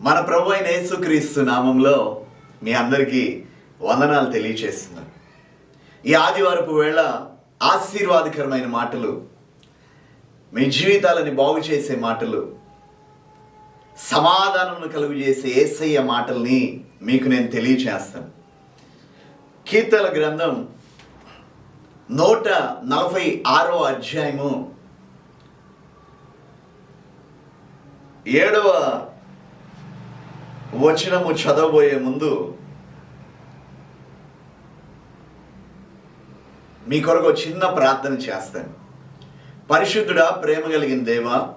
మన ప్రభు అయిన యేసుక్రీస్తు నామంలో మీ అందరికీ వందనాలు తెలియచేస్తున్నాను. ఈ ఆదివారపు వేళ ఆశీర్వాదకరమైన మాటలు మీ జీవితాలని బాగు చేసే మాటలు సమాధానమును కలుగు చేసే ఏసయ్య మాటల్ని మీకు నేను తెలియచేస్తాను. కీర్తన గ్రంథం నూట నలభై ఆరో అధ్యాయము ఏడవ వచనము చదవబోయే ముందు మీ కొరకు చిన్న ప్రార్థన చేస్తాను. పరిశుద్ధుడా ప్రేమ కలిగిన దేవా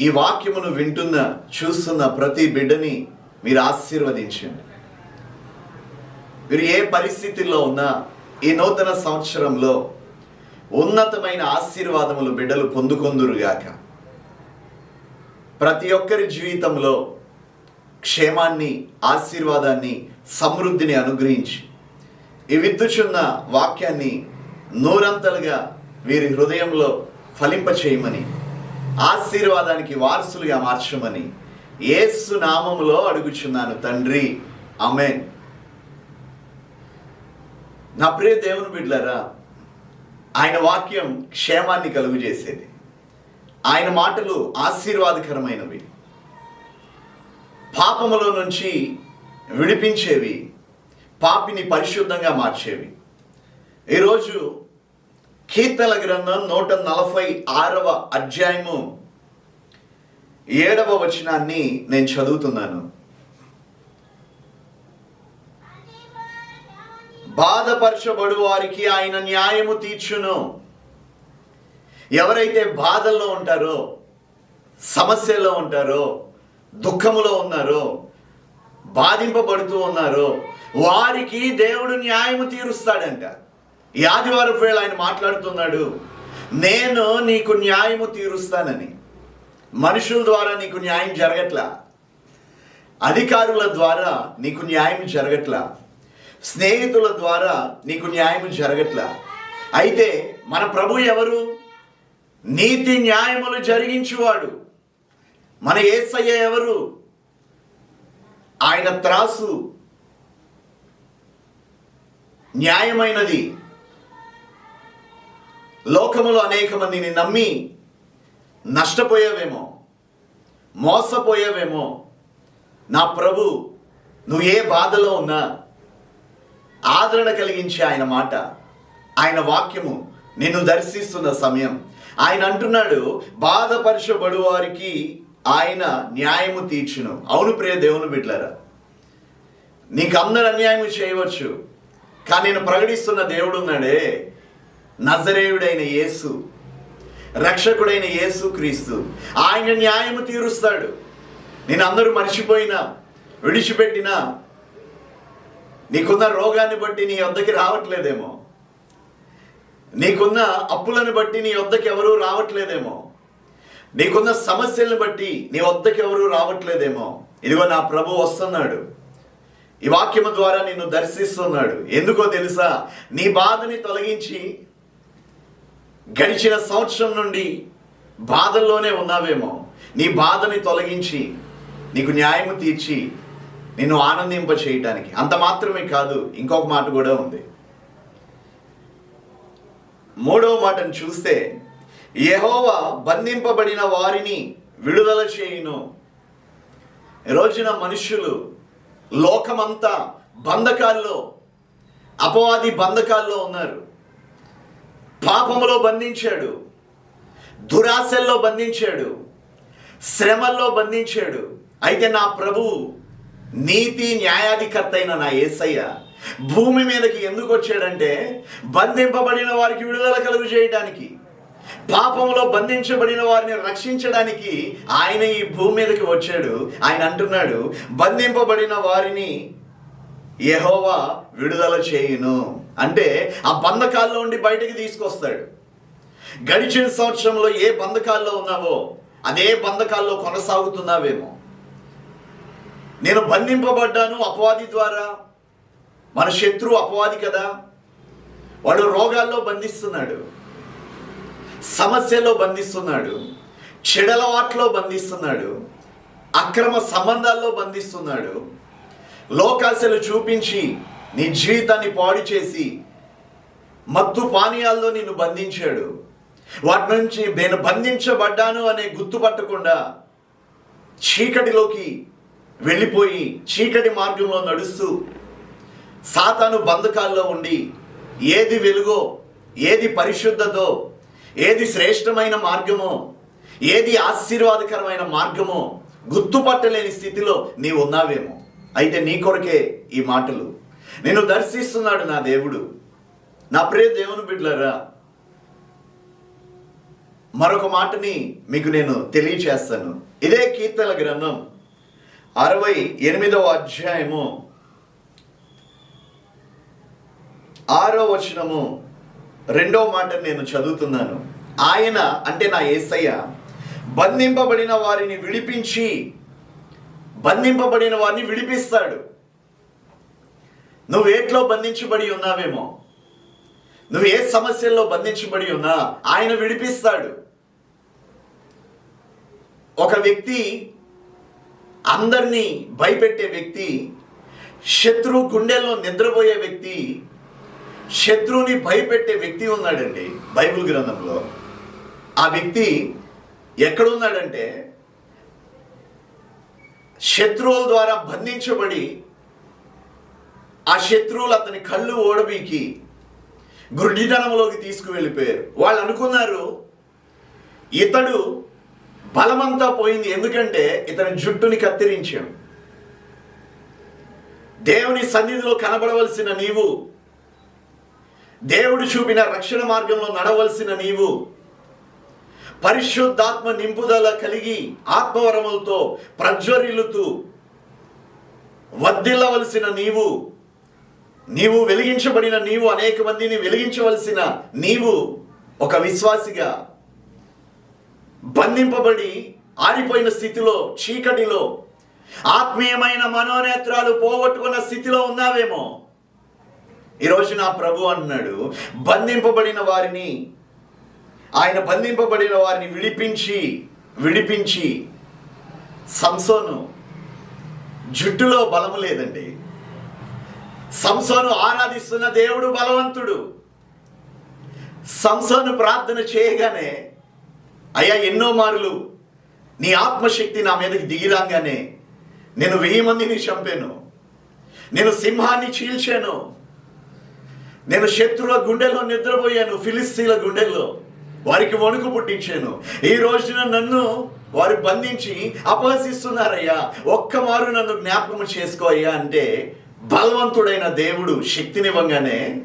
ఈ వాక్యమును వింటున్న చూస్తున్న ప్రతి బిడ్డని మీరు ఆశీర్వదించండి. మీరు ఏ పరిస్థితుల్లో ఉన్నా ఈ నూతన సంవత్సరంలో ఉన్నతమైన ఆశీర్వాదములు బిడ్డలు పొందుకొందురుగాక. ప్రతి ఒక్కరి జీవితంలో క్షేమాన్ని ఆశీర్వాదాన్ని సమృద్ధిని అనుగ్రహించి. ఈ విత్తుచున్న వాక్యాన్ని నూరంతలుగా వీరి హృదయంలో ఫలింపచేయమని ఆశీర్వాదానికి వారసులుగా మార్చమని ఏసు నామములో అడుగుచున్నాను తండ్రి. అమెన్ నా ప్రియ దేవుని బిడ్లరా ఆయన వాక్యం క్షేమాన్ని కలుగు చేసేది ఆయన మాటలు ఆశీర్వాదకరమైనవి. పాపములో నుంచి విడిపించేవి పాపిని పరిశుద్ధంగా మార్చేవి. ఈరోజు కీర్తన గ్రంథం నూట నలభై ఆరవ అధ్యాయము ఏడవ వచనాన్ని నేను చదువుతున్నాను. బాధపరచబడు వారికి ఆయన న్యాయము తీర్చును. ఎవరైతే బాధల్లో ఉంటారో సమస్యల్లో ఉంటారో దుఃఖములో ఉన్నారో బాధింపబడుతూ ఉన్నారో. వారికి దేవుడు న్యాయము తీరుస్తాడంట. ఈ ఆదివారం వేళ ఆయన మాట్లాడుతున్నాడు నేను నీకు న్యాయము తీరుస్తానని. మనుషుల ద్వారా నీకు న్యాయం జరగట్లా? అధికారుల ద్వారా నీకు న్యాయం జరగట్లా? స్నేహితుల ద్వారా నీకు న్యాయం జరగట్లా? అయితే మన ప్రభు ఎవరు? నీతి న్యాయములు జరిగించువాడు. మన ఏసయ్య ఎవరు? ఆయన త్రాసు న్యాయమైనది. లోకములో అనేక మందిని నమ్మి నష్టపోయావేమో మోసపోయావేమో. నా ప్రభు నువ్వు ఏ బాధలో ఉన్నా ఆదరణ కలిగించే ఆయన మాట ఆయన వాక్యము నిన్ను దర్శిస్తున్న సమయం. ఆయన అంటున్నాడు బాధపరచబడు వారికి ఆయన న్యాయము తీర్చును. అవును ప్రియ దేవుని బిడ్డలారా? నీకు అందరు అన్యాయం చేయవచ్చు. కానీ నేను ప్రకటిస్తున్న దేవుడు ఉన్నాడే. నజరేయుడైన యేసు. రక్షకుడైన యేసు క్రీస్తు. ఆయన న్యాయము తీరుస్తాడు. నేను అందరూ మర్చిపోయినా విడిచిపెట్టినా నీకున్న రోగాన్ని బట్టి నీ వద్దకి రావట్లేదేమో. నీకున్న అప్పులను బట్టి నీ వద్దకి ఎవరూ రావట్లేదేమో. నీకున్న సమస్యలను బట్టి నీ వద్దకు ఎవరు రావట్లేదేమో. ఇదిగో నా ప్రభు వస్తున్నాడు. ఈ వాక్యము ద్వారా నిన్ను దర్శిస్తున్నాడు. ఎందుకో తెలుసా? నీ బాధని తొలగించి గడిచిన సంవత్సరం నుండి బాధల్లోనే ఉన్నావేమో. నీ బాధని తొలగించి నీకు న్యాయం తీర్చి నిన్ను ఆనందింప చేయటానికి అంత మాత్రమే కాదు ఇంకొక మాట కూడా ఉంది. మూడవ మాటను చూస్తే యహోవా బంధింపబడిన వారిని విడుదల చేయును. రోజున మనుష్యులు లోకమంతా బంధకాల్లో అపవాది బంధకాల్లో ఉన్నారు. పాపములో బంధించాడు. దురాశల్లో బంధించాడు. శ్రమల్లో బంధించాడు. అయితే నా ప్రభు నీతి న్యాయాధికర్త అయిన నా యేసయ్య భూమి మీదకి ఎందుకు వచ్చాడంటే బంధింపబడిన వారికి విడుదల కలుగు చేయడానికి పాపంలో బంధించబడిన వారిని రక్షించడానికి ఆయన ఈ భూమి మీదకి వచ్చాడు. ఆయన అంటున్నాడు బంధింపబడిన వారిని యహోవా విడుదల చేయును. అంటే ఆ బంధకాల్లో ఉండి బయటికి తీసుకొస్తాడు. గడిచిన సంవత్సరంలో ఏ బంధకాల్లో ఉన్నావో అదే బంధకాల్లో కొనసాగుతున్నావేమో. నేను బంధింపబడ్డాను అపవాది ద్వారా. మన శత్రువు అపవాది కదా. వాడు రోగాల్లో బంధిస్తున్నాడు. సమస్యలో బంధిస్తున్నాడు చెడలవాట్లో బంధిస్తున్నాడు అక్రమ సంబంధాల్లో బంధిస్తున్నాడు. లోకాశలు చూపించి నీ జీవితాన్ని పాడు చేసి మత్తు పానీయాల్లో నిన్ను బంధించాడు. వాటి నుంచి నేను బంధించబడ్డాను అనే గుర్తుపట్టకుండా చీకటిలోకి వెళ్ళిపోయి చీకటి మార్గంలో నడుస్తూ సాతాను బంధకాల్లో ఉండి ఏది వెలుగో ఏది పరిశుద్ధతో ఏది శ్రేష్టమైన మార్గమో ఏది ఆశీర్వాదకరమైన మార్గమో గుర్తుపట్టలేని స్థితిలో నీవు ఉన్నావేమో అయితే నీ కొరకే ఈ మాటలు. నేను దర్శిస్తున్నాడు నా దేవుడు. నా ప్రియ దేవుని బిడ్డలరా మరొక మాటని మీకు నేను తెలియచేస్తాను. ఇదే కీర్తన గ్రంథం అరవై ఎనిమిదవ అధ్యాయము ఆరో వచనము. రెండో మాట నేను చదువుతున్నాను. ఆయన అంటే నా యేసయ్య బంధింపబడిన వారిని విడిపించి బంధింపబడిన వారిని విడిపిస్తాడు. నువ్వు ఏట్లో బంధించబడి ఉన్నావేమో? నువ్వు ఏ సమస్యల్లో బంధించబడి ఉన్నా ఆయన విడిపిస్తాడు. ఒక వ్యక్తి అందరినీ భయపెట్టే వ్యక్తి శత్రువు గుండెల్లో నిద్రపోయే వ్యక్తి శత్రువుని భయపెట్టే వ్యక్తి ఉన్నాడండి బైబిల్ గ్రంథంలో. ఆ వ్యక్తి ఎక్కడున్నాడంటే శత్రువుల ద్వారా బంధించబడి ఆ శత్రువులు అతని కళ్ళు ఓడబీకి గురుడితనంలోకి తీసుకువెళ్ళిపోయారు. వాళ్ళు అనుకున్నారు ఇతడు బలమంతా పోయింది ఎందుకంటే ఇతని జుట్టుని కత్తిరించాం దేవుని సన్నిధిలో కనబడవలసిన నీవు దేవుడు చూపిన రక్షణ మార్గంలో నడవలసిన నీవు పరిశుద్ధాత్మ నింపుదల కలిగి ఆత్మవరములతో ప్రజ్వరిల్లుతూ వద్దిల్లవలసిన నీవు నీవు వెలిగించబడిన నీవు అనేక మందిని వెలిగించవలసిన నీవు ఒక విశ్వాసిగా బంధింపబడి ఆరిపోయిన స్థితిలో చీకటిలో ఆత్మీయమైన మనోనేత్రాలు పోగొట్టుకున్న స్థితిలో ఉన్నావేమో. ఈరోజు నా ప్రభు అన్నాడు బంధింపబడిన వారిని ఆయన బంధింపబడిన వారిని విడిపించి విడిపించి సంసోను జుట్టులో బలము లేదండి. సంసోను ఆరాధిస్తున్న దేవుడు బలవంతుడు. సంసోను ప్రార్థన చేయగానే అయ్యా ఎన్నో మార్లు. నీ ఆత్మశక్తి నా మీదకి దిగిరాగానే నేను వెయ్యి మందిని చంపాను. నేను సింహాన్ని చీల్చాను. నేను శత్రువుల గుండెల్లో నిద్రపోయాను ఫిలిస్తీన్ల గుండెల్లో. వారికి వణుకు పుట్టించాను. ఈ రోజున నన్ను వారు బంధించి అపహసిస్తున్నారయ్యా. ఒక్క మారు నన్ను జ్ఞాపకం చేసుకో అయ్యా అంటే బలవంతుడైన దేవుడు శక్తినివ్వగానే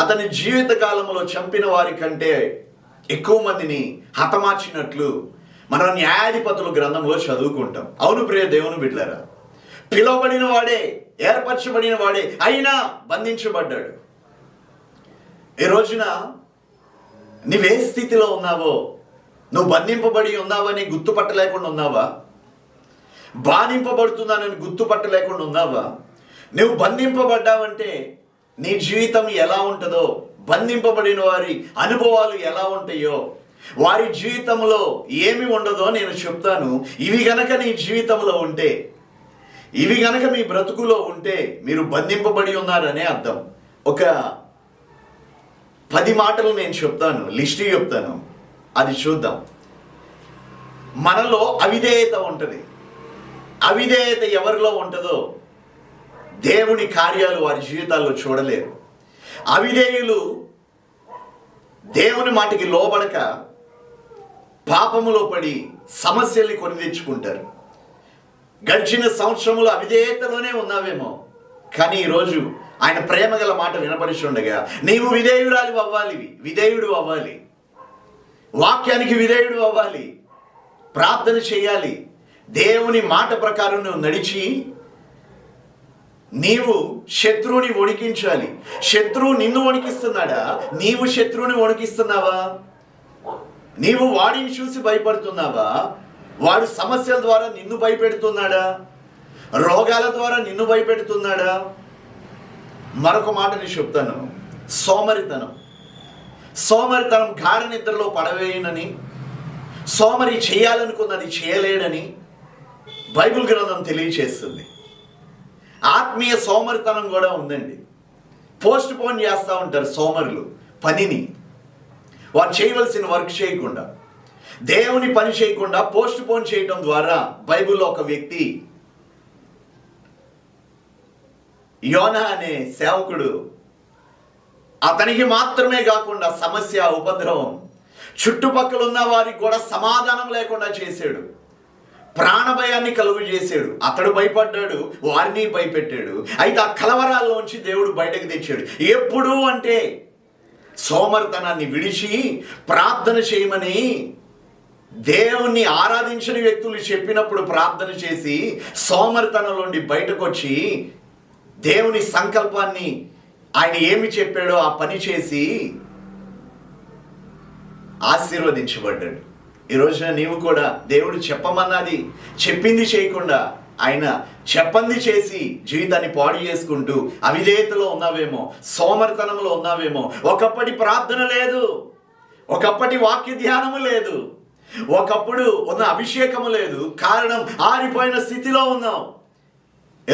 అతని జీవిత కాలంలో చంపిన వారి కంటే ఎక్కువ మందిని హతమార్చినట్లు మనం న్యాయాధిపతుల గ్రంథంలో చదువుకుంటాం. అవును ప్రియ దేవుని బిడ్డారా పిలువబడిన వాడే ఏర్పరచబడిన వాడే అయినా బంధించబడ్డాడు. ఈ రోజున నీవే స్థితిలో ఉన్నావో? నువ్వు బంధింపబడి ఉన్నావని గుర్తుపట్టలేకుండా ఉన్నావా? బాధింపబడుతున్నానని గుర్తుపట్టలేకుండా ఉన్నావా? నువ్వు బంధింపబడ్డావంటే నీ జీవితం ఎలా ఉంటుందో బంధింపబడిన వారి అనుభవాలు ఎలా ఉంటాయో వారి జీవితంలో ఏమి ఉండదో నేను చెప్తాను. ఇవి గనక నీ జీవితంలో ఉంటే ఇవి గనక మీ బ్రతుకులో ఉంటే మీరు బంధింపబడి ఉన్నారనే అర్థం. ఒక పది మాటలు నేను చెప్తాను లిస్ట్ చెప్తాను. అది చూద్దాం. మనలో అవిధేయత ఉంటుంది. అవిధేయత ఎవరిలో ఉంటుందో దేవుని కార్యాలు వారి జీవితాల్లో చూడలేరు. అవిధేయులు దేవుని మాటికి లోబడక పాపములో పడి సమస్యల్ని కొని తెచ్చుకుంటారు. గడిచిన సంవత్సరములు అవిధేయతలోనే ఉన్నావేమో. కానీ ఈరోజు ఆయన ప్రేమ గల మాట వినపడుచుండగా నీవు విధేయురాలు అవ్వాలి విధేయుడు అవ్వాలి. వాక్యానికి విధేయుడు అవ్వాలి. ప్రార్థన చేయాలి. దేవుని మాట ప్రకారం నువ్వు నడిచి నీవు శత్రువుని వణికించాలి. శత్రువు నిన్ను వణికిస్తున్నాడా? నీవు శత్రువుని వణికిస్తున్నావా? నీవు వాడిని చూసి భయపడుతున్నావా? వాడు సమస్యల ద్వారా నిన్ను భయపెడుతున్నాడా? రోగాల ద్వారా నిన్ను భయపెడుతున్నాడా? మరొక మాట నేను చెప్తాను. సోమరితనం. సోమరితనం గాఢ నిద్రలో పడవేయనని సోమరి చేయాలనుకున్నది చేయలేడని బైబిల్ గ్రంథం తెలియచేస్తుంది. ఆత్మీయ సోమరితనం కూడా ఉందండి. పోస్ట్ పోన్ చేస్తూ ఉంటారు సోమరులు పనిని. వారు చేయవలసిన వర్క్ చేయకుండా దేవుని పని చేయకుండా పోస్ట్ పోన్ చేయడం ద్వారా బైబిల్లో ఒక వ్యక్తి యోన అనే సేవకుడు. అతనికి మాత్రమే కాకుండా సమస్య ఉపద్రవం చుట్టుపక్కల ఉన్న వారికి కూడా సమాధానం లేకుండా చేశాడు. ప్రాణభయాన్ని కలుగు చేశాడు. అతడు భయపడ్డాడు వారిని భయపెట్టాడు. అయితే ఆ కలవరాల్లోంచి దేవుడు బయటకు తెచ్చాడు. ఎప్పుడు అంటే సోమర్తనాన్ని విడిచి ప్రార్థన చేయమని దేవుణ్ణి ఆరాధించిన వ్యక్తులు చెప్పినప్పుడు ప్రార్థన చేసి సోమర్తనంలోండి బయటకు వచ్చి దేవుని సంకల్పాన్ని ఆయన ఏమి చెప్పాడో ఆ పని చేసి ఆశీర్వదించబడ్డాడు. ఈ రోజున నీవు కూడా దేవుడు చెప్పమన్నది చెప్పింది చేయకుండా ఆయన చెప్పంది చేసి జీవితాన్ని పాడు చేసుకుంటూ అవిధేయతలో ఉన్నావేమో సోమరితనంలో ఉన్నావేమో ఒకప్పటి ప్రార్థన లేదు ఒకప్పటి వాక్య ధ్యానము లేదు ఒకప్పుడు ఉన్న అభిషేకము లేదు కారణం ఆరిపోయిన స్థితిలో ఉన్నావు.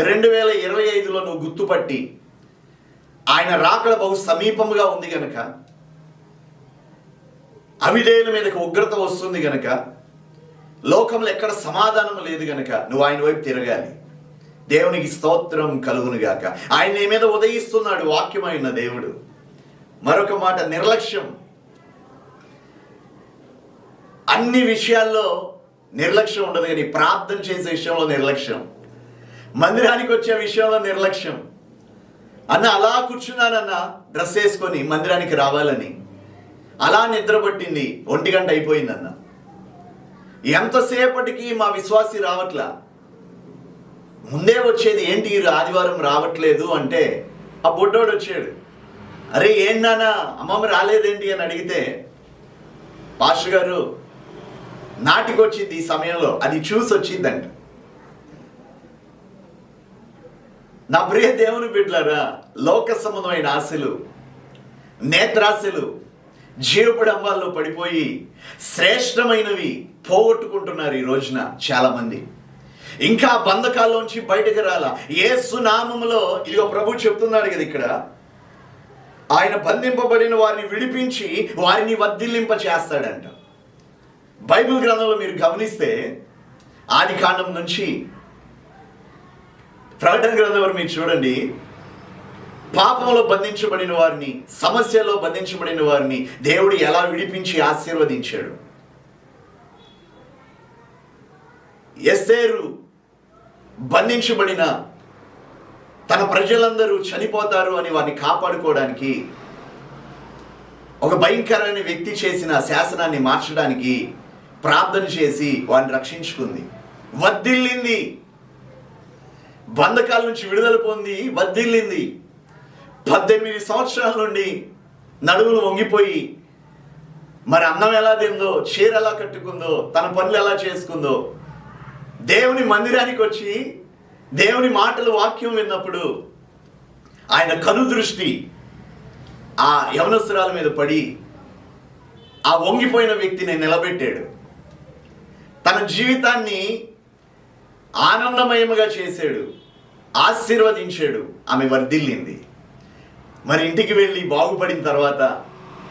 రెండు వేల ఇరవై ఐదులో నువ్వు గుర్తుపట్టి ఆయన రాకడ బహు సమీపముగా ఉంది గనక అవిధేయుల మీదకి ఉగ్రత వస్తుంది గనక లోకంలో ఎక్కడ సమాధానం లేదు గనక నువ్వు ఆయన వైపు తిరగాలి. దేవునికి స్తోత్రం కలుగునుగాక ఆయన నీ మీద ఉదయిస్తున్నాడు వాక్యమైన దేవుడు. మరొక మాట నిర్లక్ష్యం. అన్ని విషయాల్లో నిర్లక్ష్యం ఉండదు కానీ ప్రార్థన చేసే విషయంలో నిర్లక్ష్యం. మందిరానికి వచ్చే విషయంలో నిర్లక్ష్యం. అన్న అలా కూర్చున్నానన్న డ్రెస్ వేసుకొని మందిరానికి రావాలని. అలా నిద్ర పట్టింది ఒంటి గంట అయిపోయిందన్న. ఎంతసేపటికి మా విశ్వాసి రావట్లా? ముందే వచ్చేది ఏంటి ఆదివారం రావట్లేదు అంటే ఆ బొడ్డోడు వచ్చాడు. అరే ఏందన్నా అమ్మమ్మ రాలేదేంటి? అని అడిగితే పాస్టర్ గారు నాటికొచ్చింది ఈ సమయంలో అది చూసి వచ్చిందంట నా ప్రియ దేవుని బిడ్డలారా లోక సంబంధమైన ఆశలు నేత్రాశలు జీవపడంబాల్లో పడిపోయి శ్రేష్టమైనవి పోగొట్టుకుంటున్నారు ఈ రోజున చాలామంది. ఇంకా బంధకాల్లోంచి బయటకు రాల. ఏ సునామంలో ఇదిగో ప్రభు చెప్తున్నాడు కదా ఇక్కడ ఆయన బంధింపబడిన వారిని విడిపించి వారిని వర్ధిల్లింప చేస్తాడంట బైబిల్ గ్రంథంలో మీరు గమనిస్తే ఆది కాండం నుంచి ప్రకటన గ్రంథం మీరు చూడండి. పాపంలో బంధించబడిన వారిని సమస్యలో బంధించబడిన వారిని దేవుడు ఎలా విడిపించి ఆశీర్వదించాడు? ఎస్సేరు బంధించబడిన తన ప్రజలందరూ చనిపోతారు అని వారిని కాపాడుకోవడానికి ఒక భయంకరమైన వ్యక్తి చేసిన శాసనాన్ని మార్చడానికి ప్రార్థన చేసి వారిని రక్షించుకుంది. వర్ధిల్లింది బంధకాల నుంచి విడుదల పొంది వద్దిల్లింది పద్దెనిమిది సంవత్సరాల నుండి నడుములు వంగిపోయి మరి అన్నం ఎలా తిందో చీర ఎలా కట్టుకుందో తన పనులు ఎలా చేసుకుందో దేవుని మందిరానికి వచ్చి దేవుని మాటలు వాక్యం విన్నప్పుడు ఆయన కను దృష్టి ఆ యవనస్త్రాల మీద పడి ఆ వంగిపోయిన వ్యక్తిని నిలబెట్టాడు. తన జీవితాన్ని ఆనందమయముగా చేశాడు. ఆశీర్వదించాడు. ఆమె వర్ధిల్లింది. మరి ఇంటికి వెళ్ళి బాగుపడిన తర్వాత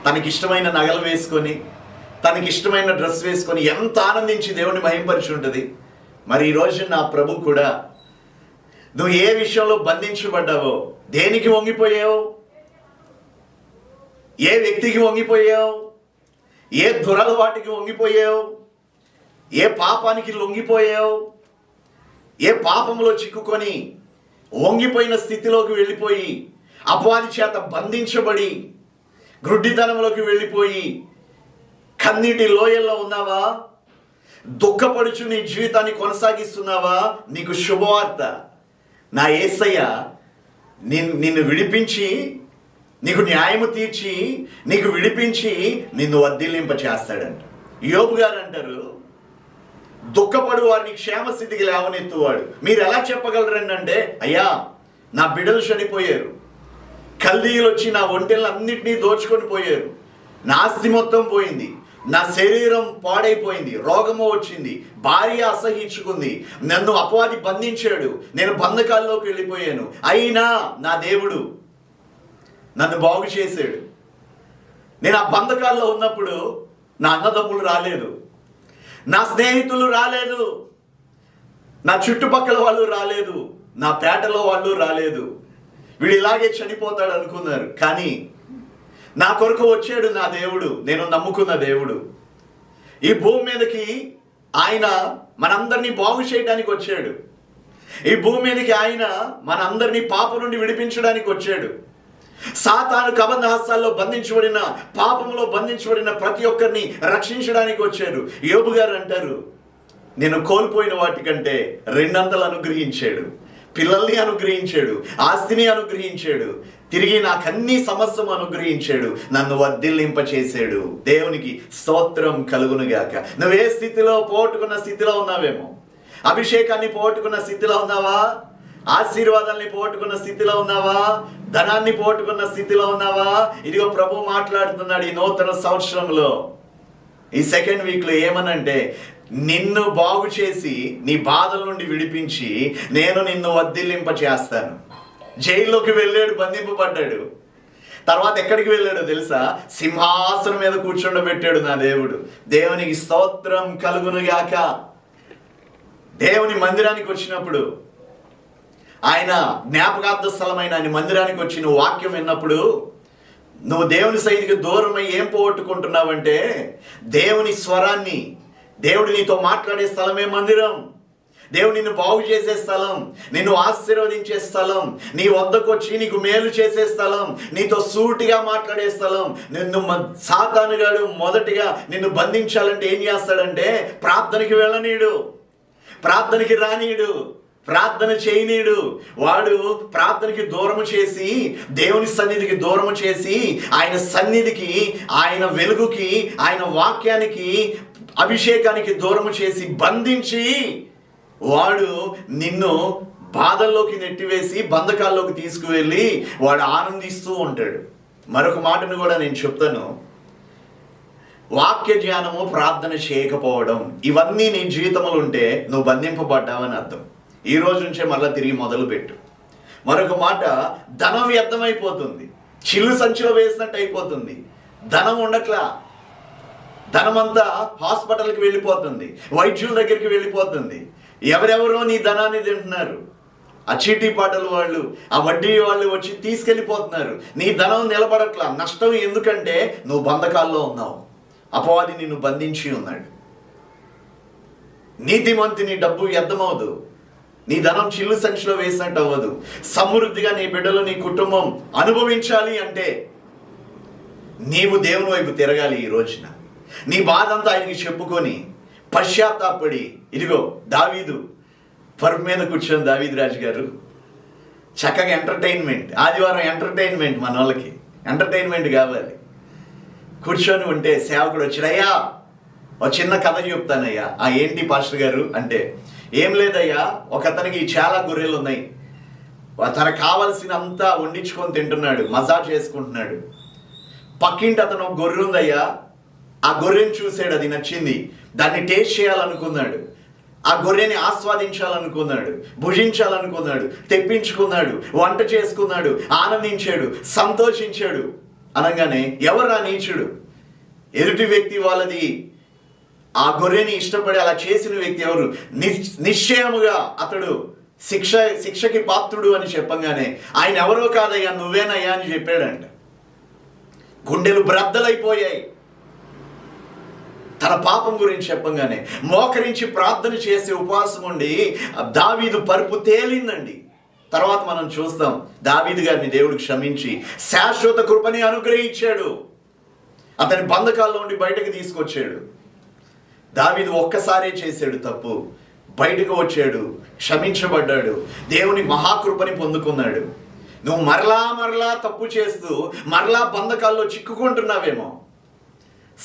తనకిష్టమైన నగలు వేసుకొని తనకిష్టమైన డ్రెస్ వేసుకొని ఎంత ఆనందించి దేవుని మహింపరిచి ఉంటుంది మరి ఈరోజు నా ప్రభు కూడా నువ్వు ఏ విషయంలో బంధించబడ్డావో దేనికి వంగిపోయావు? ఏ వ్యక్తికి వంగిపోయావు? ఏ దురలవాటికి వంగిపోయావు? ఏ పాపానికి లొంగిపోయావు? ఏ పాపంలో చిక్కుకొని వంగిపోయిన స్థితిలోకి వెళ్ళిపోయి అపవాది చేత బంధించబడి గ్రుడ్డితనంలోకి వెళ్ళిపోయి కన్నీటి లోయల్లో ఉన్నావా? దుఃఖపడుచు నీ జీవితాన్ని కొనసాగిస్తున్నావా? నీకు శుభవార్త. నా ఏసయ్య నిన్ను నిన్ను విడిపించి నీకు న్యాయము తీర్చి నీకు విడిపించి నిన్ను వర్ధిల్లింప చేస్తాడంట యోబు గారు అంటారు దుఃఖపడు వారిని క్షేమస్థితికి లేవనెత్తువాడు. మీరు ఎలా చెప్పగలరండి అంటే అయ్యా నా బిడ్డలు చనిపోయారు. కల్దీలు వచ్చి నా ఒంటెలను అన్నింటినీ దోచుకొని పోయారు. నా ఆస్తి మొత్తం పోయింది. నా శరీరం పాడైపోయింది. రోగము వచ్చింది. భార్య అసహించుకుంది. నన్ను అపవాది బంధించాడు. నేను బంధకాల్లోకి వెళ్ళిపోయాను. అయినా నా దేవుడు నన్ను బాగు చేశాడు. నేను ఆ బంధకాల్లో ఉన్నప్పుడు నా అన్నదమ్ములు రాలేదు. నా స్నేహితులు రాలేదు. నా చుట్టుపక్కల వాళ్ళు రాలేదు. నా పేటలో వాళ్ళు రాలేదు. వీడు ఇలాగే చనిపోతాడు అనుకున్నారు. కానీ నా కొరకు వచ్చాడు నా దేవుడు. నేను నమ్ముకున్న దేవుడు. ఈ భూమి మీదకి ఆయన మనందరినీ బాగు చేయడానికి వచ్చాడు. ఈ భూమి మీదకి ఆయన మనందరినీ పాప నుండి విడిపించడానికి వచ్చాడు. సాతాను కబంధ హస్తాల్లో బంధించబడిన పాపంలో బంధించబడిన ప్రతి ఒక్కరిని రక్షించడానికి వచ్చాడు. యోబు గారు అంటారు నేను కోల్పోయిన వాటికంటే రెండంతలు అనుగ్రహించాడు. పిల్లల్ని అనుగ్రహించాడు ఆస్తిని అనుగ్రహించాడు. తిరిగి నాకు అన్ని సమస్తం అనుగ్రహించాడు. నన్ను వర్ధిల్లింప చేశాడు దేవునికి స్తోత్రం కలుగునుగాక. నువ్వే స్థితిలో పోగొట్టుకున్న స్థితిలో ఉన్నావేమో. అభిషేకాన్ని పోగొట్టుకున్న స్థితిలో ఉన్నావా? ఆశీర్వాదాన్ని పోగొట్టుకున్న స్థితిలో ఉన్నావా? ధనాన్ని పోగొట్టుకున్న స్థితిలో ఉన్నావా? ఇదిగో ప్రభు మాట్లాడుతున్నాడు ఈ నూతన సంవత్సరంలో. ఈ సెకండ్ వీక్లో ఏమనంటే నిన్ను బాగు చేసి నీ బాధల నుండి విడిపించి నేను నిన్ను వర్ధిల్లింప చేస్తాను జైల్లోకి వెళ్ళాడు బంధింపబడ్డాడు. తర్వాత ఎక్కడికి వెళ్ళాడో తెలుసా? సింహాసనం మీద కూర్చుండబెట్టాడు నా దేవుడు. దేవునికి స్తోత్రం కలుగునుగాక. దేవుని మందిరానికి వచ్చినప్పుడు ఆయన జ్ఞాపకార్థ స్థలమైన ఆయన మందిరానికి వచ్చి నువ్వు వాక్యం విన్నప్పుడు నువ్వు దేవుని సైనికి దూరమై ఏం పోగొట్టుకుంటున్నావంటే దేవుని స్వరాన్ని దేవుడు నీతో మాట్లాడే స్థలమే మందిరం. దేవుడు నిన్ను బాగు చేసే స్థలం నిన్ను ఆశీర్వదించే స్థలం నీ వద్దకు వచ్చి నీకు మేలు చేసే స్థలం నీతో సూటిగా మాట్లాడే స్థలం నిన్ను మ- సాతానుగాడు మొదటిగా నిన్ను బంధించాలంటే ఏం చేస్తాడంటే ప్రార్థనకి వెళ్ళనీడు. ప్రార్థనకి రానీయుడు ప్రార్థన చేయనీయుడు వాడు ప్రార్థనకి దూరము చేసి దేవుని సన్నిధికి దూరము చేసి ఆయన సన్నిధికి ఆయన వెలుగుకి ఆయన వాక్యానికి అభిషేకానికి దూరము చేసి బంధించి వాడు నిన్ను బాధల్లోకి నెట్టివేసి బంధకాల్లోకి తీసుకువెళ్ళి వాడు ఆనందిస్తూ ఉంటాడు. మరొక మాటను కూడా నేను చెప్తాను. వాక్య జ్ఞానము ప్రార్థన చేయకపోవడం ఇవన్నీ నీ జీవితంలో ఉంటే నువ్వు బంధింపబడ్డావని అర్థం. ఈ రోజు నుంచే మళ్ళీ తిరిగి మొదలు పెట్టు. మరొక మాట ధనం వ్యర్థమైపోతుంది. చిల్లు సంచిలో వేసినట్టు అయిపోతుంది. ధనం ఉండట్లా. ధనమంతా హాస్పిటల్కి వెళ్ళిపోతుంది. వైద్యుల దగ్గరికి వెళ్ళిపోతుంది. ఎవరెవరో నీ ధనాన్ని తింటున్నారు. ఆ చీటీ పాటల వాళ్ళు ఆ వడ్డీ వాళ్ళు వచ్చి తీసుకెళ్ళిపోతున్నారు. నీ ధనం నిలబడట్లా. నష్టం ఎందుకంటే నువ్వు బంధకాల్లో ఉన్నావు. అపవాది నిన్ను బంధించి ఉన్నాడు. నీతిమంతిని డబ్బు వ్యర్థమవుదు. నీ ధనం చిల్లు సంచిలో వేసినట్టు అవ్వదు సమృద్ధిగా నీ బిడ్డలు నీ కుటుంబం అనుభవించాలి అంటే నీవు దేవుని వైపు తిరగాలి ఈ రోజున. నీ బాధ అంతా ఆయనకి చెప్పుకొని పశ్చాత్తాపడి ఇదిగో దావీదు ఫర్ మీద కూర్చొని దావీదు రాజు గారు చక్కగా ఎంటర్టైన్మెంట్ ఆదివారం ఎంటర్టైన్మెంట్ మన వాళ్ళకి. ఎంటర్టైన్మెంట్ కావాలి. కూర్చొని ఉంటే సేవకుడు వచ్చాడు అయ్యా ఒక చిన్న కథ చెప్తానయ్యా. ఆ ఏంటి పాస్టర్ గారు? అంటే ఏం లేదయ్యా ఒక అతనికి చాలా గొర్రెలు ఉన్నాయి తనకు కావలసినంతా వండించుకొని తింటున్నాడు మసాజ్ చేసుకుంటున్నాడు. పక్కింటి అతను గొర్రె ఉందయ్యా ఆ గొర్రెని చూసాడు అది నచ్చింది. దాన్ని టేస్ట్ చేయాలనుకున్నాడు. ఆ గొర్రెని ఆస్వాదించాలనుకున్నాడు భుజించాలనుకున్నాడు తెప్పించుకున్నాడు వంట చేసుకున్నాడు ఆనందించాడు సంతోషించాడు. అనగానే ఎవరు ఆ నీచుడు? ఎదుటి వ్యక్తి వాళ్ళది ఆ గొర్రెని ఇష్టపడి అలా చేసిన వ్యక్తి ఎవరు? నిశ్చయముగా అతడు శిక్ష శిక్షకి పాత్రుడు అని చెప్పంగానే ఆయన ఎవరో కాదయ్యా నువ్వేనయ్యా అని చెప్పాడంట. గుండెలు బ్రద్దలైపోయాయి. తన పాపం గురించి చెప్పంగానే మోకరించి ప్రార్థన చేసి ఉపవాసం ఉండి దావీదు పరుపు తేలిందండి. తర్వాత మనం చూస్తాం దావీదు గారిని దేవుడు క్షమించి శాశ్వత కృపని అనుగ్రహించాడు. అతని బంధకాల్లో ఉండి బయటకు తీసుకొచ్చాడు. దావిది ఒక్కసారే చేశాడు తప్పు. బయటకు వచ్చాడు క్షమించబడ్డాడు. దేవుని మహాకృపని పొందుకున్నాడు. నువ్వు మరలా మరలా తప్పు చేస్తూ మరలా బంధకాల్లో చిక్కుకుంటున్నావేమో.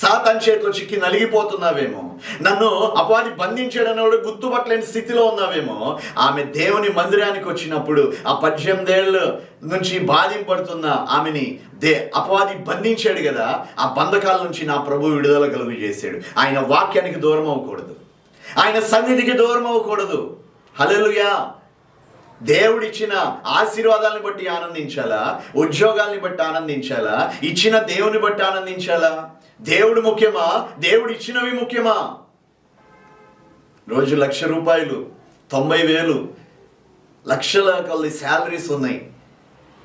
సాతాన్ చేతిలో చిక్కి నలిగిపోతున్నావేమో. నన్ను అపవాది బంధించాడన్నవాడు గుర్తుపట్టలేని స్థితిలో ఉన్నావేమో. ఆమె దేవుని మందిరానికి వచ్చినప్పుడు ఆ పద్దెనిమిదేళ్ళు నుంచి బాధింపడుతున్న ఆమెని దే అపవాది బంధించాడు కదా ఆ బంధకాల నుంచి నా ప్రభు విడుదల కలుగు చేశాడు. ఆయన వాక్యానికి దూరం అవ్వకూడదు. ఆయన సన్నిధికి దూరం అవ్వకూడదు. హలలుయా దేవుడిచ్చిన ఆశీర్వాదాలను బట్టి ఆనందించాలా? ఉద్యోగాల్ని బట్టి ఆనందించాలా? ఇచ్చిన దేవుని బట్టి ఆనందించాలా? దేవుడు ముఖ్యమా? దేవుడు ఇచ్చినవి ముఖ్యమా? రోజు లక్ష రూపాయలు తొంభై వేలు లక్షల కొద్ది శాలరీస్ ఉన్నాయి.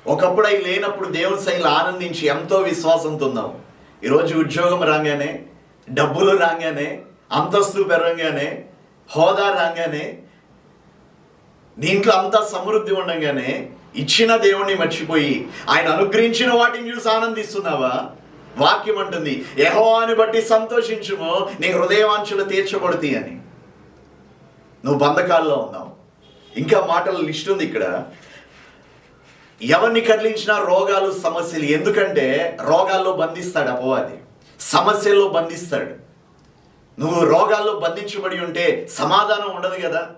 ఒకప్పుడు అవి లేనప్పుడు దేవుని శైలి ఆనందించి ఎంతో విశ్వాసంతో ఉన్నాం. ఈరోజు ఉద్యోగం రాగానే డబ్బులు రాగానే అంతస్తు పెరగగానే హోదా రాగానే దీంట్లో అంతా సమృద్ధి ఉండగానే ఇచ్చిన దేవుణ్ణి మర్చిపోయి ఆయన అనుగ్రహించిన వాటిని చూసి ఆనందిస్తున్నావా? వాక్యం అంటుంది యహోవాని బట్టి సంతోషించుము నీ హృదయవాంఛలు తీర్చబడుతాయి అని నువ్వు బంధకాల్లో ఉన్నావు. ఇంకా మాటల లిస్ట్ ఉంది ఇక్కడ. ఎవరిని కదిలించినా రోగాలు సమస్యలు ఎందుకంటే రోగాల్లో బంధిస్తాడు అపోవాది. సమస్యల్లో బంధిస్తాడు. నువ్వు రోగాల్లో బంధించబడి ఉంటే సమాధానం ఉండదు కదా.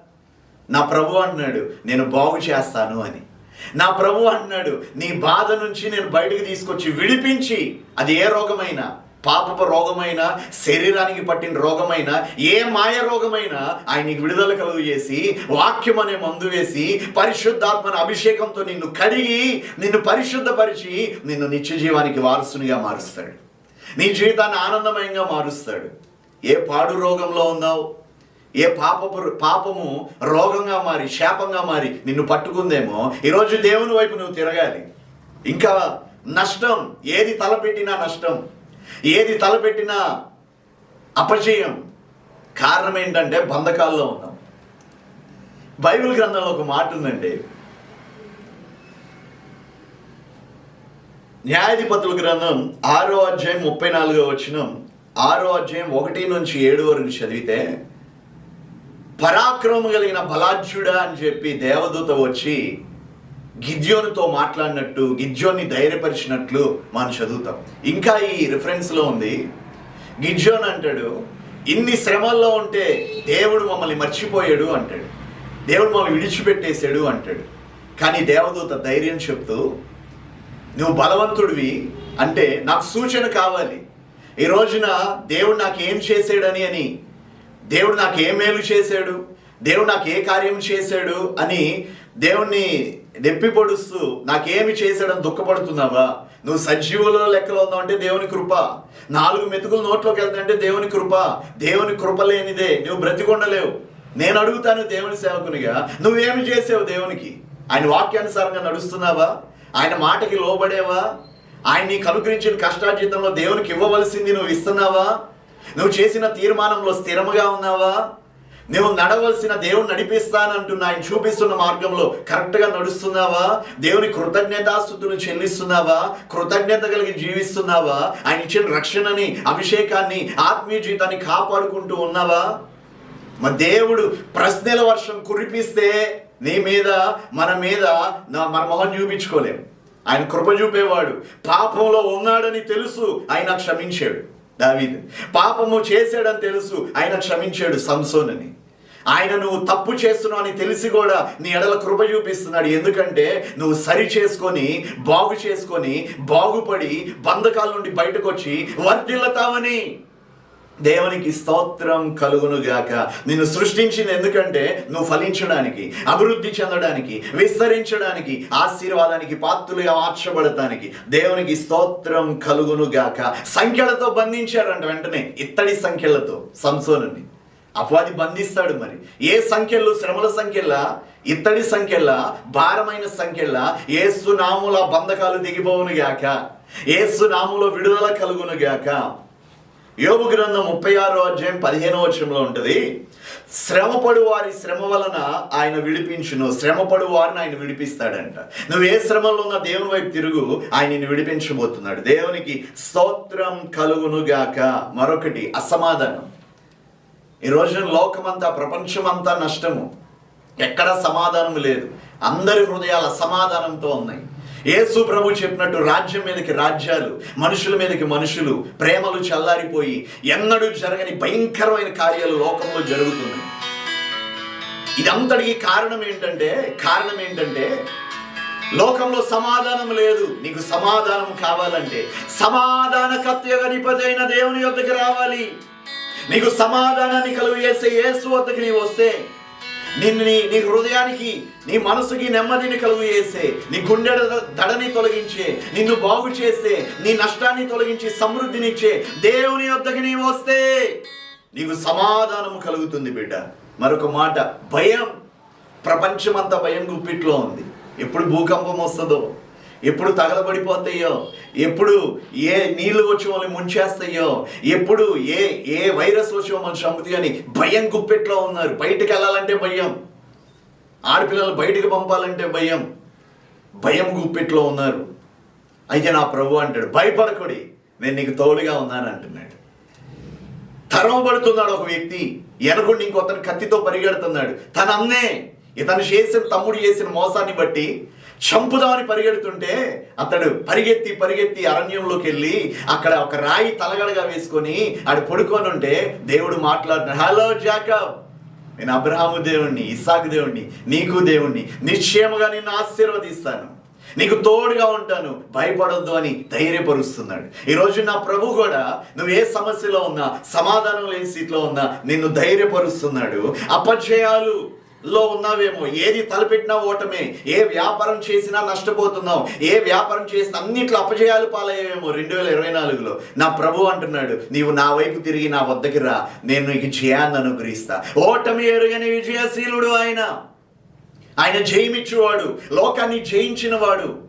నా ప్రభు అంటున్నాడు నేను బాగు చేస్తాను అని. నా ప్రభు అన్నాడు నీ బాధ నుంచి నేను బయటకు తీసుకొచ్చి విడిపించి అది ఏ రోగమైనా పాపపు రోగమైనా శరీరానికి పట్టిన రోగమైనా ఏ మాయ రోగమైనా ఆయనకి విడుదల కలుగు చేసి వాక్యం అనే మందు వేసి పరిశుద్ధాత్మన అభిషేకంతో నిన్ను కడిగి నిన్ను పరిశుద్ధపరిచి నిన్ను నిత్య జీవానికి వారసునిగా మారుస్తాడు. నీ జీవితాన్ని ఆనందమయంగా మారుస్తాడు. ఏ పాడు రోగంలో ఉన్నావు? ఏ పాపపు పాపము రోగంగా మారి శాపంగా మారి నిన్ను పట్టుకుందేమో ఈరోజు దేవుని వైపు నువ్వు తిరగాలి. ఇంకా నష్టం ఏది తలపెట్టినా నష్టం ఏది తలపెట్టినా అపజయం. కారణం ఏంటంటే బంధకాల్లో ఉన్నాం. బైబిల్ గ్రంథంలో ఒక మాట ఉందండి. న్యాయాధిపతుల గ్రంథం ఆరో అధ్యాయం ముప్పై నాలుగో వచ్చినం ఆరో అధ్యాయం ఒకటి నుంచి ఏడు వరకు చదివితే పరాక్రమం కలిగిన బలాఢ్యుడా అని చెప్పి దేవదూత వచ్చి గిద్యోనితో మాట్లాడినట్టు గిద్యోన్ని ధైర్యపరిచినట్లు మనం చదువుతాం. ఇంకా ఈ రిఫరెన్స్లో ఉంది గిద్యోన్ అంటాడు ఇన్ని శ్రమల్లో ఉంటే దేవుడు మమ్మల్ని మర్చిపోయాడు అంటాడు. దేవుడు మమ్మల్ని విడిచిపెట్టేశాడు అంటాడు. కానీ దేవదూత ధైర్యం చెప్తూ నువ్వు బలవంతుడివి అంటే నాకు సూచన కావాలి. ఈ రోజున దేవుడు నాకు ఏం చేసాడని అని దేవుడు నాకు ఏ మేలు చేశాడు? దేవుడు నాకు ఏ కార్యం చేశాడు అని దేవుణ్ణి నెప్పిపొడుస్తూ నాకేమి చేశాడని దుఃఖపడుతున్నావా? నువ్వు సజీవుల లెక్కలో ఉన్నావు అంటే దేవుని కృప. నాలుగు మెతుకులు నోట్లోకి వెళ్తాంటే దేవుని కృప. దేవుని కృప లేనిదే నువ్వు బ్రతికొండలేవు. నేను అడుగుతాను దేవుని సేవకునిగా నువ్వేమి చేసావు దేవునికి? ఆయన వాక్యానుసారంగా నడుస్తున్నావా? ఆయన మాటకి లోబడేవా? ఆయన నీకు అనుగ్రహించిన కష్టార్జితంలో దేవునికి ఇవ్వవలసింది నువ్వు ఇస్తున్నావా? నువ్వు చేసిన తీర్మానంలో స్థిరముగా ఉన్నావా? నువ్వు నడవలసిన దేవుడు నడిపిస్తానంటున్న ఆయన చూపిస్తున్న మార్గంలో కరెక్ట్గా నడుస్తున్నావా? దేవుని కృతజ్ఞతాస్థుతులు చెల్లిస్తున్నావా? కృతజ్ఞత కలిగి జీవిస్తున్నావా? ఆయన ఇచ్చిన రక్షణని అభిషేకాన్ని ఆత్మీయ జీవితాన్ని కాపాడుకుంటూ ఉన్నావా? మా దేవుడు ప్రశ్నల వర్షం కురిపిస్తే నీ మీద మన మీద నా- మన మొహం చూపించుకోలేం. ఆయన కృప చూపేవాడు. పాపంలో ఉన్నాడని తెలుసు. ఆయన క్షమించాడు. దావీదు పాపము చేశాడని తెలుసు ఆయన క్షమించాడు సంసోనని. ఆయన నువ్వు తప్పు చేస్తున్నావు అని తెలిసి కూడా నీ ఎడల కృప చూపిస్తున్నాడు. ఎందుకంటే నువ్వు సరి చేసుకొని బాగు చేసుకొని బాగుపడి బంధకాల నుండి బయటకు వచ్చి వర్ధిల్లతావని. దేవునికి స్తోత్రం కలుగును గాక నిన్ను సృష్టించింది ఎందుకంటే నువ్వు ఫలించడానికి అభివృద్ధి చెందడానికి విస్తరించడానికి ఆశీర్వాదానికి పాత్రులుగా మార్చబడటానికి దేవునికి స్తోత్రం కలుగును గాక సంఖ్యలతో బంధించారంట వెంటనే ఇత్తడి సంఖ్యలతో సంసోనుని. అపవాది బంధిస్తాడు మరి. ఏ సంఖ్యలు? శ్రమల సంఖ్యలా? ఇత్తడి సంఖ్యలా? భారమైన సంఖ్యలా? ఏసు నాముల బంధకాలు దిగిపోవును గాక ఏసు నాములో విడుదల కలుగును గాక యోగు గ్రంథం ముప్పై ఆరో అధ్యాయం పదిహేనో వచనంలో ఉంటుంది శ్రమపడు వారి శ్రమ వలన ఆయన విడిపించును శ్రమపడు వారిని ఆయన విడిపిస్తాడంట. నువ్వు ఏ శ్రమలో ఉన్న దేవుని వైపు తిరుగు ఆయన నిన్ను విడిపించబోతున్నాడు. దేవునికి స్తోత్రం కలుగునుగాక మరొకటి అసమాధానం. ఈ రోజున లోకమంతా ప్రపంచమంతా నష్టము. ఎక్కడ సమాధానం లేదు. అందరి హృదయాలు అసమాధానంతో ఉన్నాయి. యేసు ప్రభు చెప్పినట్టు రాజ్యం మీదకి రాజ్యాలు మనుషుల మీదకి మనుషులు ప్రేమలు చల్లారిపోయి ఎన్నడూ జరగని భయంకరమైన కార్యాలు లోకంలో జరుగుతున్నాయి. ఇదంతటికి కారణం ఏంటంటే కారణం ఏంటంటే లోకంలో సమాధానం లేదు. నీకు సమాధానం కావాలంటే సమాధాన కత్యగనిపదైన దేవుని వద్దకు రావాలి. నీకు సమాధానాన్ని కలుగు చేసే యేసు వద్దకు నీవు వస్తే నిన్ను నీ నీ హృదయానికి నీ మనసుకి నెమ్మదిని కలుగు చేసే నీ గుండె దడని తొలగించే నిన్ను బాగు చేసే నీ నష్టాన్ని తొలగించి సమృద్ధినిచ్చే దేవుని వద్దకు నీవు వస్తే నీకు సమాధానం కలుగుతుంది బిడ్డ. మరొక మాట భయం. ప్రపంచమంతా భయం గుప్పిట్లో ఉంది. ఎప్పుడు భూకంపం వస్తుందో ఎప్పుడు తగలబడిపోతాయో? ఎప్పుడు ఏ నీళ్ళు వచ్చి వాళ్ళని ముంచేస్తాయో? ఎప్పుడు ఏ ఏ వైరస్ వచ్చి మమ్మల్ని చంపుతాయో అని భయం గుప్పెట్లో ఉన్నారు. బయటికి వెళ్ళాలంటే భయం. ఆడపిల్లలు బయటికి పంపాలంటే భయం. భయం గుప్పెట్లో ఉన్నారు. అయితే నా ప్రభు అంటాడు భయపడకుడి నేను నీకు తోడుగా ఉన్నాను అంటున్నాడు. తరమబడుతున్నాడు ఒక వ్యక్తి. ఎనకుండి ఇంకొతను కత్తితో పరిగెడుతున్నాడు. తన అన్నే ఇతను చేసిన తమ్ముడు చేసిన మోసాన్ని బట్టి చంపుదామని పరిగెడుతుంటే అతడు పరిగెత్తి పరిగెత్తి అరణ్యంలోకి వెళ్ళి అక్కడ ఒక రాయి తలగడగా వేసుకొని ఆడు పడుకొని ఉంటే దేవుడు మాట్లాడుతున్నాడు హలో జాకబ్ నేను అబ్రహాము దేవుణ్ణి ఇస్సాకు దేవుణ్ణి నీకు దేవుణ్ణి నిశ్చయముగా నిన్ను ఆశీర్వదిస్తాను. నీకు తోడుగా ఉంటాను భయపడొద్దు అని ధైర్యపరుస్తున్నాడు. ఈరోజు నా ప్రభు కూడా నువ్వు ఏ సమస్యలో ఉన్నా సమాధానం లేని స్థితిలో ఉన్నా నిన్ను ధైర్యపరుస్తున్నాడు. అపజయాలు లో ఉన్నావేమో? ఏది తలపెట్టినా ఓటమే. ఏ వ్యాపారం చేసినా నష్టపోతున్నావు. ఏ వ్యాపారం చేసినా అన్నిట్లో అపజయాలు పాలయ్యేమో రెండు వేల ఇరవై నాలుగులో. నా ప్రభు అంటున్నాడు నీవు నా వైపు తిరిగి నా వద్దకి రా. నేను నీకు జయాన్ని అనుగ్రహిస్తా. ఓటమి ఎరుగని విజయశీలుడు ఆయన. ఆయన జయమిచ్చువాడు లోకాన్ని జయించినవాడు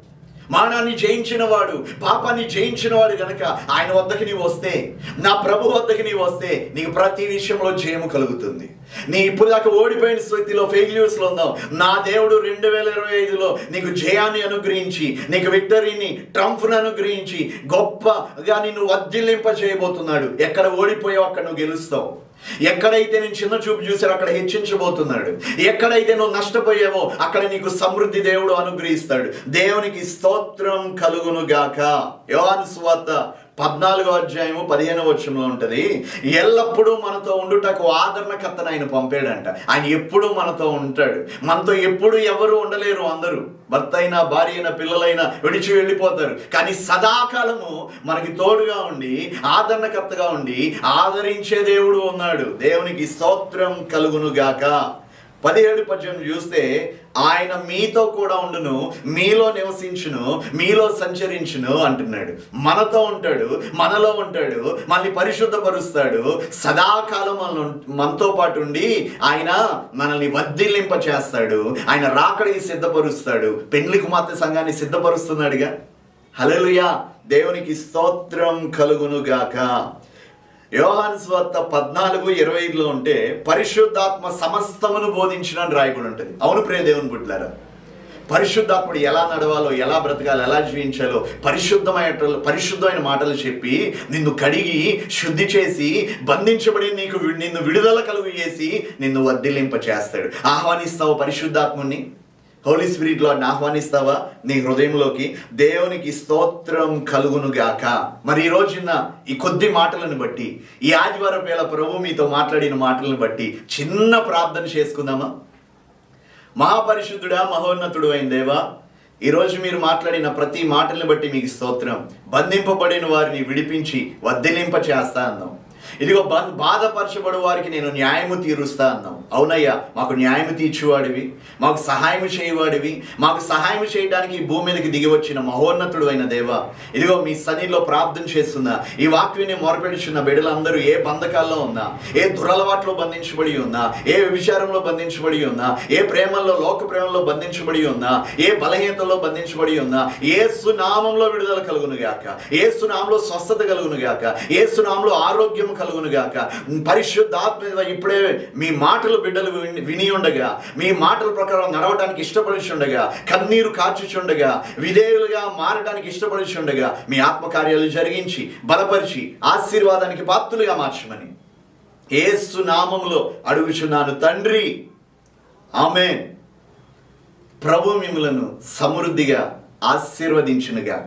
మానాన్ని జయించినవాడు పాపాన్ని జయించినవాడు గనక ఆయన వద్దకి నీవు వస్తే నా ప్రభు వద్దకి నీవు వస్తే నీకు ప్రతి విషయంలో జయము కలుగుతుంది. నీ ఇప్పుడు దాకా ఓడిపోయిన స్థితిలో ఫెయిల్యూర్స్లో ఉన్నావు. నా దేవుడు రెండు వేల ఇరవై ఐదులో నీకు జయాన్ని అనుగ్రహించి నీకు విక్టరీని ట్రంప్ను అనుగ్రహించి గొప్పగా నిన్ను వర్ధిల్లింప చేయబోతున్నాడు ఎక్కడ ఓడిపోయావు అక్కడ నువ్వు గెలుస్తావు. ఎక్కడైతే నేను చిన్న చూపు చూసారో అక్కడ హెచ్చించబోతున్నాడు. ఎక్కడైతే నువ్వు నష్టపోయావో అక్కడ నీకు సమృద్ధి దేవుడు అనుగ్రహిస్తాడు. దేవునికి స్తోత్రం కలుగును గాక యోహాను స్వాత పద్నాలుగో అధ్యాయము పదిహేను వచ్చంలో ఉంటుంది ఎల్లప్పుడూ మనతో ఉండుటకు ఆదరణకర్తను ఆయన పంపాడంట. ఆయన ఎప్పుడూ మనతో ఉంటాడు. మనతో ఎప్పుడు ఎవరు ఉండలేరు అందరూ. భర్త అయినా భార్య అయినా పిల్లలైనా విడిచి వెళ్ళిపోతారు. కానీ సదాకాలము మనకి తోడుగా ఉండి ఆదరణకర్తగా ఉండి ఆదరించే దేవుడు ఉన్నాడు. దేవునికి స్తోత్రం కలుగును గాక పదిహేడు పద్యం చూస్తే ఆయన మీతో కూడా ఉండును మీలో నివసించును మీలో సంచరించును అంటున్నాడు. మనతో ఉంటాడు మనలో ఉంటాడు మనల్ని పరిశుద్ధపరుస్తాడు. సదాకాలం మన మనతో పాటు ఉండి ఆయన మనల్ని వర్ధిల్లింప చేస్తాడు. ఆయన రాకడికి సిద్ధపరుస్తాడు. పెండ్లి కుమార్తె సంఘాన్ని సిద్ధపరుస్తున్నాడుగా. హలలుయా దేవునికి స్తోత్రం కలుగును గాక యోహాన్ స్వార్త పద్నాలుగు ఇరవై ఐదులో ఉంటే పరిశుద్ధాత్మ సమస్తమును బోధించిన రాయకుండా ఉంటుంది. అవును ప్రియ దేవుని పుట్లారా పరిశుద్ధాత్ముడు ఎలా నడవాలో ఎలా బ్రతకాలో ఎలా జీవించాలో పరిశుద్ధమైన పరిశుద్ధమైన మాటలు చెప్పి నిన్ను కడిగి శుద్ధి చేసి బంధించబడి నీకు నిన్ను విడుదల కలుగు చేసి నిన్ను వర్ధిల్లింప చేస్తాడు ఆహ్వానిస్తావు పరిశుద్ధాత్ముని హోలీ స్పిరిట్లో ఆహ్వానిస్తావా? నీ హృదయంలోకి దేవునికి స్తోత్రం కలుగును గాక మరి ఈ రోజున ఈ కొద్ది మాటలను బట్టి ఈ ఆదివారం వేళ ప్రభు మీతో మాట్లాడిన మాటలను బట్టి చిన్న ప్రార్థన చేసుకుందామా? మహాపరిశుద్ధుడా మహోన్నతుడు అయిన దేవా ఈరోజు మీరు మాట్లాడిన ప్రతి మాటలను బట్టి మీకు స్తోత్రం. బంధింపబడిన వారిని విడిపించి వద్దిలింప చేస్తా అన్నాం. ఇదిగో బాధపరచబడు వారికి నేను న్యాయము తీరుస్తా అన్నావు. అవునయ్యా మాకు న్యాయము తీర్చువాడివి మాకు సహాయం చేయవాడివి మాకు సహాయం చేయడానికి ఈ భూమి మీదకి దిగి వచ్చిన మహోన్నతుడు అయిన దేవ. ఇదిగో మీ సన్నిలో ప్రార్థన చేస్తున్న. ఈ వాక్యాన్ని మొరపెడుచున్న బిడ్డలందరూ ఏ బంధకాల్లో ఉన్నా ఏ దురలవాట్లో బంధించబడి ఉన్నా ఏ విచారంలో బంధించబడి ఉన్నా ఏ ప్రేమల్లో లోక ప్రేమలో బంధించబడి ఉన్నా ఏ బలహీనతలో బంధించబడి ఉన్నా ఏ సునామంలో విడుదల కలుగును గాక ఏ సునామంలో స్వస్థత కలుగును గాక ఏ సునామంలో ఆరోగ్యం కలుగునుగాక. పరిశుద్ధాత్మ ఇప్పుడే మీ మాటలు బిడ్డలు విని- విని ఉండగా మీ మాటల ప్రకారం నడవడానికి ఇష్టపడుచుండగా కన్నీరు కాచుచుండగా విధేయులుగా మారడానికి ఇష్టపడుచుండగా మీ ఆత్మకార్యాలు జరిగించి బలపరిచి ఆశీర్వాదానికి పాత్రులుగా మార్చమని. ఏసు నామంలో అడుగుచున్నాను తండ్రి. ఆమె ప్రభు మిమ్మలను సమృద్ధిగా ఆశీర్వదించునుగాక.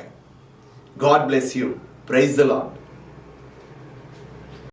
God bless you. Praise the Lord